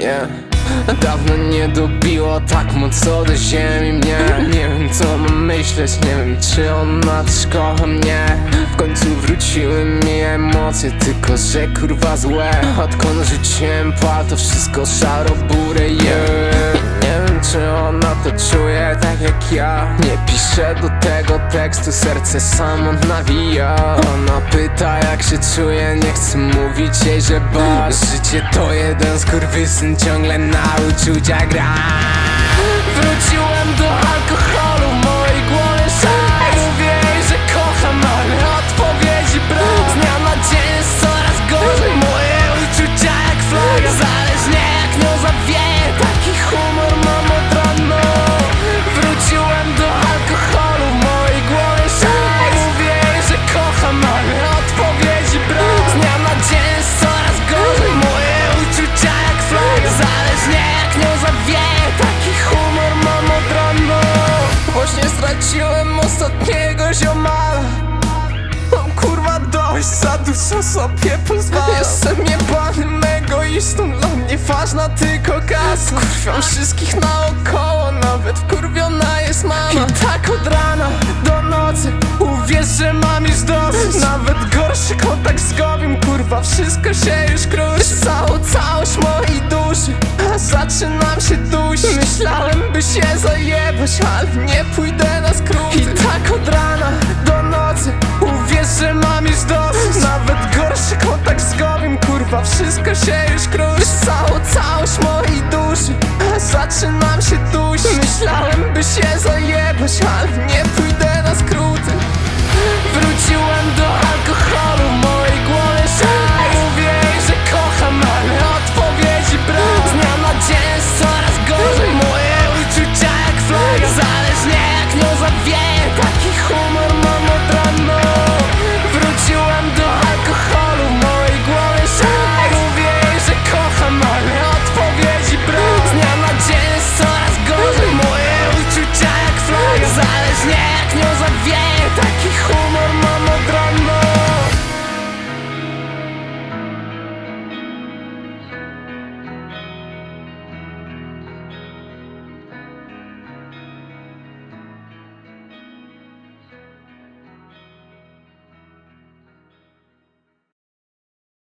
Yeah. Dawno nie dobiło tak mocno do ziemi mnie. Nie wiem co mam myśleć, nie wiem czy ona też kocha mnie. W końcu wróciły mi emocje, tylko że kurwa złe. Odkąd rzuciłem pal to wszystko szaro burę, yeah Nie wiem czy ona to czuje tak jak ja. Nie piszę do tego tekstu, serce samo nawija. Ona pyta jak się czuję, nie chcę mówić jej, że basz Życie to jeden skurwysyn, ciągle na uczucia gra. Wróciłem do alkoholu, ostatniego ziomala Mam kurwa dość, za dużo sobie pozwalam Jestem jebanym egoistą, dla mnie ważna tylko kasa. Kurwiam wszystkich naokoło, nawet wkurwiona jest mama. I tak od rana do nocy, uwierz, że mam już dosyć. Nawet gorszy kontakt z gowiem, kurwa, wszystko się już kruszy. Całą całość mojej duszy, a zaczynam się dusić. Myślałem by się zajebać, ale nie Chyba wszystko się już kruszy. Całą całość mojej duszy. Zaczynam się dusić Myślałem by się zajmować